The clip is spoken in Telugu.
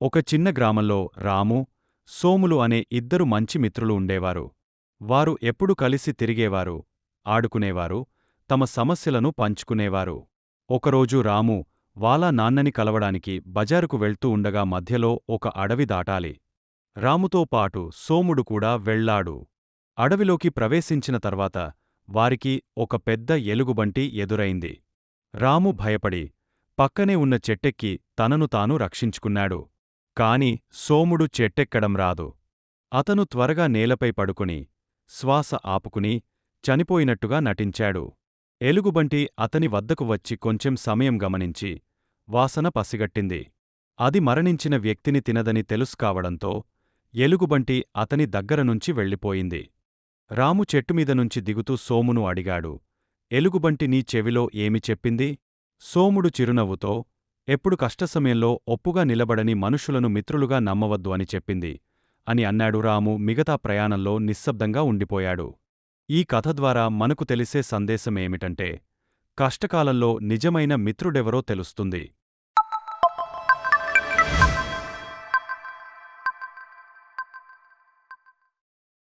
ఒక చిన్న గ్రామంలో రాము సోములు అనే ఇద్దరు మంచి మిత్రులు ఉండేవారు. వారు ఎప్పుడు కలిసి తిరిగేవారు ఆడుకునేవారు తమ సమస్యలను పంచుకునేవారు. ఒకరోజు రాము వాలా నాన్నని కలవడానికి బజారుకు వెళ్తూ ఉండగా మధ్యలో ఒక అడవి దాటాలి. రాముతో పాటు సోముడు కూడా వెళ్ళాడు. అడవిలోకి ప్రవేశించిన తర్వాత వారికి ఒక పెద్ద ఎలుగుబంటి ఎదురైంది. రాము భయపడి పక్కనే ఉన్న చెట్టెక్కి తనను తాను రక్షించుకున్నాడు. కాని సోముడు చెట్టెక్కడం రాదు. అతను త్వరగా నేలపై పడుకుని శ్వాస ఆపుకుని చనిపోయినట్టుగా నటించాడు. ఎలుగుబంటి అతని వద్దకు వచ్చి కొంచెం సమయం గమనించి వాసన పసిగట్టింది. అది మరణించిన వ్యక్తిని తినదని తెలుసుకావడంతో ఎలుగుబంటి అతని దగ్గరనుంచి వెళ్ళిపోయింది. రాము చెట్టుమీద నుంచి దిగుతూ సోమును అడిగాడు ఎలుగుబంటి నీ చెవిలో ఏమి చెప్పింది? సోముడు చిరునవ్వుతో ఎప్పుడు కష్టసమయంలో ఒప్పుగా నిలబడని మనుషులను మిత్రులుగా నమ్మవద్దు అని చెప్పింది అని అన్నాడు రాము మిగతా ప్రయాణంలో నిశ్శబ్దంగా ఉండిపోయాడు. ఈ కథ ద్వారా మనకు తెలిసే సందేశమేమిటంటే కష్టకాలంలో నిజమైన మిత్రుడెవరో తెలుస్తుంది.